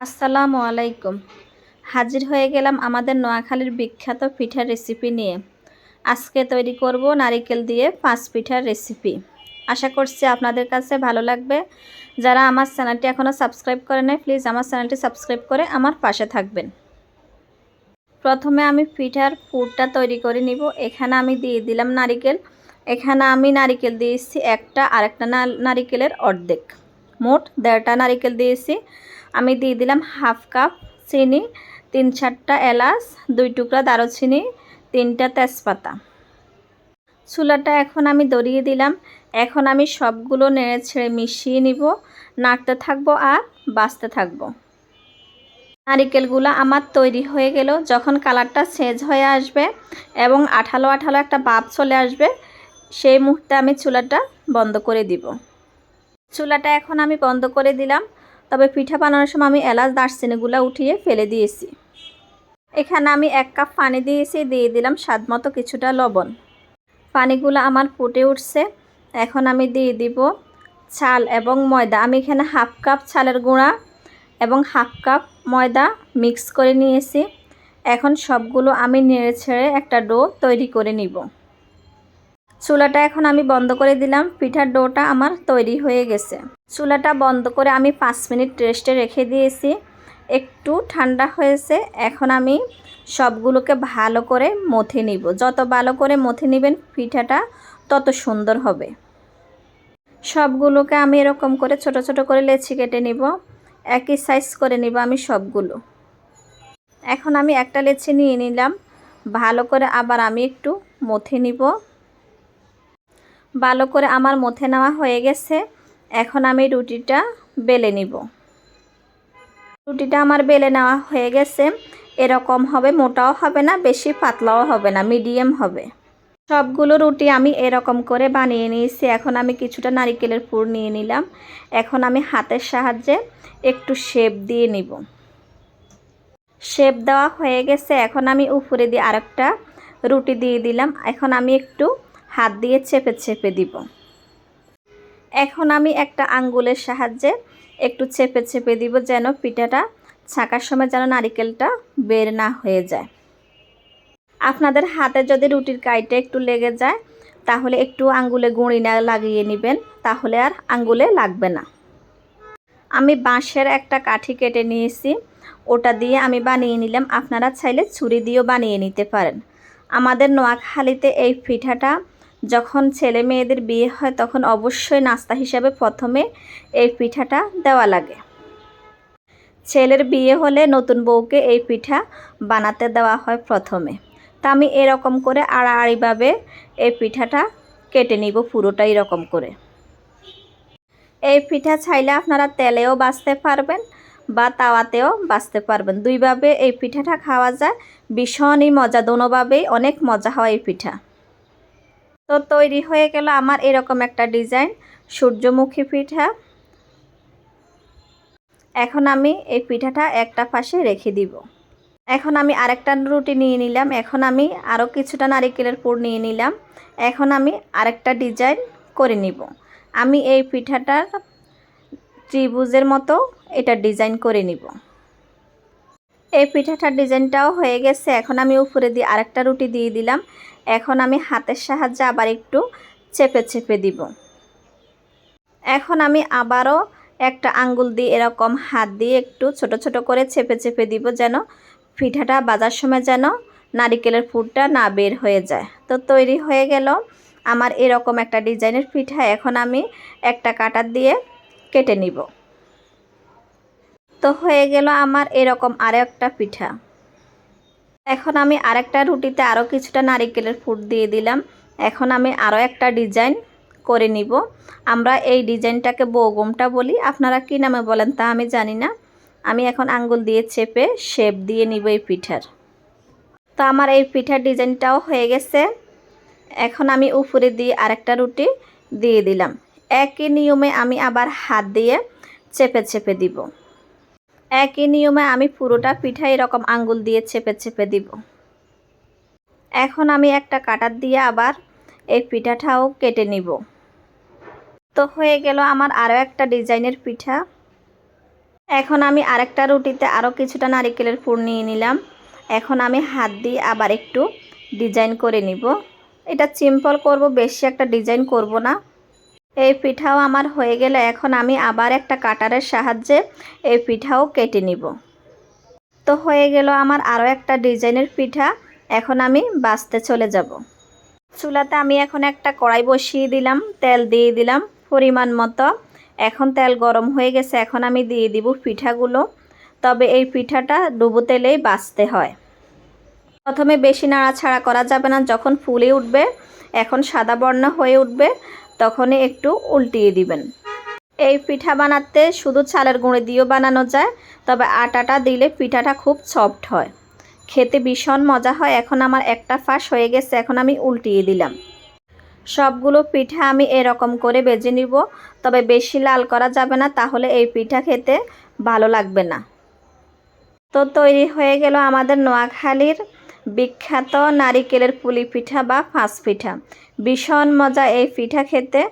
আসসালামু আলাইকুম। হাজির হয়ে গেলাম আমাদের নোয়াখালীর বিখ্যাত পিঠার রেসিপি নিয়ে। আজকে তৈরি করব নারিকেল দিয়ে পাঁচ পিঠার রেসিপি। আশা করছি আপনাদের কাছে ভালো লাগবে। যারা আমার চ্যানেলটি এখনও সাবস্ক্রাইব করে নেয় প্লিজ আমার চ্যানেলটি সাবস্ক্রাইব করে আমার পাশে থাকবেন। প্রথমে আমি পিঠার পুরটা তৈরি করে নিব। এখানে আমি দিয়ে দিলাম নারিকেল। এখানে আমি নারিকেল দিয়েছি একটা, আরেকটা নারিকেলের অর্ধেক। মোট দেড়টা নারিকেল দিয়েছি। আমি দিয়ে দিলাম হাফ কাপ চিনি, তিন চারটা এলাচ, দুই টুকরা দারুচিনি, তিনটা তেজপাতা। চুলাটা এখন আমি দড়িয়ে দিলাম। এখন আমি সবগুলো নেড়ে ছেড়ে মিশিয়ে নিব, নাড়তে থাকব আর বাঁচতে থাকব। নারিকেলগুলো আমার তৈরি হয়ে গেল। যখন কালারটা সেজ হয়ে আসবে এবং আঠালো আঠালো একটা বাপ চলে আসবে, সেই মুহূর্তে আমি চুলাটা বন্ধ করে দিব। চুলাটা এখন আমি বন্ধ করে দিলাম। তবে পিঠা বানানোর সময় আমি এলাচ, দারচিনিগুলো উঠিয়ে ফেলে দিয়েছি। এখানে আমি এক কাপ পানি দিয়েছি, দিয়ে দিলাম স্বাদ মতো কিছুটা লবণ। পানিগুলো আমার ফুটে উঠছে। এখন আমি দিয়ে দিব চাল এবং ময়দা। আমি এখানে হাফ কাপ চালের গুঁড়া এবং হাফ কাপ ময়দা মিক্স করে নিয়েছি। এখন সবগুলো আমি নেড়ে ছেড়ে একটা ডো তৈরি করে নিব। চুলাটা এখন আমি বন্ধ করে দিলাম। পিঠার ডোটা আমার তৈরি হয়ে গেছে। চুলাটা বন্ধ করে আমি পাঁচ মিনিট রেস্টে রেখে দিয়েছি। একটু ঠান্ডা হয়েছে। এখন আমি সবগুলোকে ভালো করে মথে নিব। যত ভালো করে মথে নেবেন পিঠাটা তত সুন্দর হবে। সবগুলোকে আমি এরকম করে ছোট ছোট করে লেচি কেটে নিব। একই সাইজ করে নিব আমি সবগুলো। এখন আমি একটা লেচি নিয়ে নিলাম। ভালো করে আবার আমি একটু মথে নিব। ভালো করে আমার মথে নেওয়া হয়ে গেছে। এখন আমি রুটিটা বেলে নিব। রুটিটা আমার বেলে নেওয়া হয়ে গেছে। এরকম হবে, মোটাও হবে না, বেশি পাতলাও হবে না, মিডিয়াম হবে। সবগুলো রুটি আমি এরকম করে বানিয়ে নিয়েছি। এখন আমি কিছুটা নারিকেলের পুর নিয়ে নিলাম। এখন আমি হাতের সাহায্যে একটু শেপ দিয়ে নিব। শেপ দেওয়া হয়ে গেছে। এখন আমি উপরে দিয়ে আরেকটা রুটি দিয়ে দিলাম। এখন আমি একটু হাত দিয়ে চেপে চেপে দিব। এখন আমি একটা আঙ্গুলের সাহায্যে একটু চেপে চেপে দিব যেন পিঠাটা ছাকার সময় যেন নারিকেলটা বের না হয়ে যায়। আপনাদের হাতে যদি রুটির কাইটা একটু লেগে যায়, তাহলে একটু আঙ্গুলে গুঁড়ি না লাগিয়ে নেবেন, তাহলে আর আঙ্গুলে লাগবে না। আমি বাঁশের একটা কাঠি কেটে নিয়েছি, ওটা দিয়ে আমি বানিয়ে নিলাম, আপনারা চাইলে ছুরি দিয়েও বানিয়ে নিতে পারেন। আমাদের নোয়াখালীতে এই পিঠাটা যখন ছেলে মেয়েদের বিয়ে হয় তখন অবশ্যই নাস্তা হিসাবে প্রথমে এই পিঠাটা দেওয়া লাগে। ছেলের বিয়ে হলে নতুন বউকে এই পিঠা বানাতে দেওয়া হয় প্রথমে। তা আমি এরকম করে আড়াআড়িভাবে এই পিঠাটা কেটে নিব পুরোটা এরকম করে। এই পিঠা চাইলে আপনারা তেলেও বাঁচতে পারবেন বা তাওয়াতেও বাঁচতে পারবেন। দুইভাবে এই পিঠাটা খাওয়া যায়। ভীষণই মজা, দোনোভাবেই অনেক মজা হয় এই পিঠা। তো তৈরি হয়ে গেল আমার এরকম একটা ডিজাইন, সূর্যমুখী পিঠা। এখন আমি এই পিঠাটা একটা পাশে রেখে দিব। এখন আমি আরেকটা রুটি নিয়ে নিলাম, এখন আমি আরও কিছুটা নারিকেলের পুর নিয়ে নিলাম। এখন আমি আরেকটা ডিজাইন করে নিব। আমি এই পিঠাটার ত্রিভুজের মতো এটা ডিজাইন করে নিব। এই পিঠাটার ডিজাইনটাও হয়ে গেছে, এখন আমি উপরে দিয়ে আরেকটা রুটি দিয়ে দিলাম। এখন আমি হাতের সাহায্যে আবার একটু চেপে চেপে দিব। এখন আমি আবারও একটা আঙ্গুল দিয়ে এরকম হাত দিয়ে একটু ছোট ছোট করে চেপে চেপে দিব যেন পিঠাটা বাজার সময় যেন নারিকেলের ফুটটা না বের হয়ে যায়। তো তৈরি হয়ে গেল আমার এরকম একটা ডিজাইনের পিঠা। এখন আমি একটা কাটার দিয়ে কেটে নিব। তো হয়ে গেল আমার এরকম আরও একটা পিঠা। এখন আমি আরেকটা রুটিতে আরও কিছুটা নারিকেলের ফুট দিয়ে দিলাম। এখন আমি আরও একটা ডিজাইন করে নিব। আমরা এই ডিজাইনটাকে বৌগমটা বলি। আপনারা কি নামে বলেন তা আমি জানি না। আমি এখন আঙ্গুল দিয়ে চেপে শেপ দিয়ে নিব এই পিঠার। তো আমার এই পিঠার ডিজাইনটাও হয়ে গেছে। এখন আমি উপরে দিয়ে আরেকটা রুটি দিয়ে দিলাম। একই নিয়মে আমি আবার হাত দিয়ে চেপে চেপে দিব। একই নিয়মে আমি পুরোটা পিঠা এরকম আঙ্গুল দিয়ে চেপে চেপে দিব। এখন আমি একটা কাটার দিয়ে আবার এই পিঠাটাও কেটে নিব। তো হয়ে গেল আমার আরও একটা ডিজাইনের পিঠা। এখন আমি আরেকটা রুটিতে আরও কিছুটা নারিকেলের পুর নিয়ে নিলাম। এখন আমি হাত দিয়ে আবার একটু ডিজাইন করে নিব। এটা সিম্পল করব, বেশি একটা ডিজাইন করব না। এই পিঠাও আমার হয়ে গেলে এখন আমি আবার একটা কাটারের সাহায্যে এই পিঠাও কেটে নিব। তো হয়ে গেল আমার আরও একটা ডিজাইনের পিঠা, এখন আমি বাঁচতে চলে যাব। চুলাতে আমি এখন একটা কড়াই বসিয়ে দিলাম, তেল দিয়ে দিলাম পরিমাণ মতো। এখন তেল গরম হয়ে গেছে, এখন আমি দিয়ে দিব পিঠাগুলো। তবে এই পিঠাটা ডুবো তেলেই বাছতে হয়। প্রথমে বেশি নাড়াছাড়া করা যাবে না, যখন ফুলে উঠবে, এখন সাদা বর্ণ হয়ে উঠবে। তখনই একটু উল্টিয়ে দিবেন। এই পিঠা বানাতে শুধু চালের গুঁড়ি দিয়েও বানানো যায়, তবে আটাটা দিলে পিঠাটা খুব সফট হয়। খেতে ভীষণ মজা হয়, এখন আমার একটা ফাঁস হয়ে গেছে, এখন আমি উল্টিয়ে দিলাম। সবগুলো পিঠা আমি এরকম করে বেজে নিব, তবে বেশি লাল করা যাবে না, তাহলে এই পিঠা খেতে ভালো লাগবে না। তো তৈরি হয়ে গেল আমাদের নোয়াখালীর বিখ্যাত নারিকেলের পুলি পিঠা বা ফাঁস পিঠা ভীষণ মজা এই পিঠা খেতে।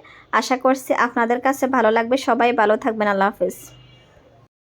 আশা করছি আপনাদের কাছে ভালো লাগবে। সবাই ভালো থাকবেন। আল্লাহ হাফিজ।